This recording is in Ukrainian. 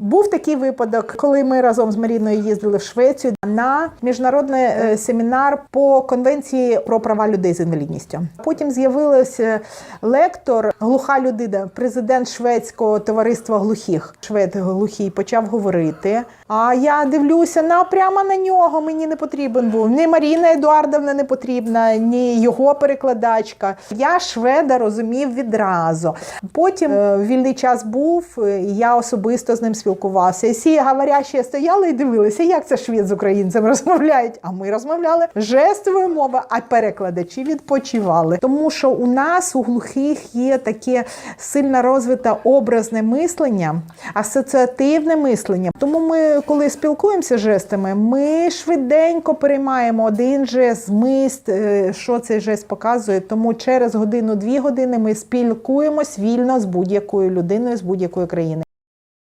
Був такий випадок, коли ми разом з Маріною їздили в Швецію на міжнародний е, семінар по конвенції про права людей з інвалідністю. Потім з'явився лектор, глуха людина, президент шведського товариства глухих. Швед глухий почав говорити. А я дивлюся на прямо на нього. Мені не потрібен був ні Маріна Едуардовна не потрібна, ні його перекладачка. Я шведа розумів відразу. Потім е, вільний час був, і я особисто з ним спілкувався. І всі говорящі стояли і дивилися, як це швед з українцем розмовляють. А ми розмовляли жестовою мовою, а перекладачі відпочивали. Тому що у нас у глухих є таке сильно розвите образне мислення, асоціативне мислення. Тому ми, коли спілкуємося жестами, ми швиденько переймаємо один жест, зміст, е, що цей жест показує. Тому через годину-дві години ми спілкуємось вільно з будь-якою людиною з будь-якої країни.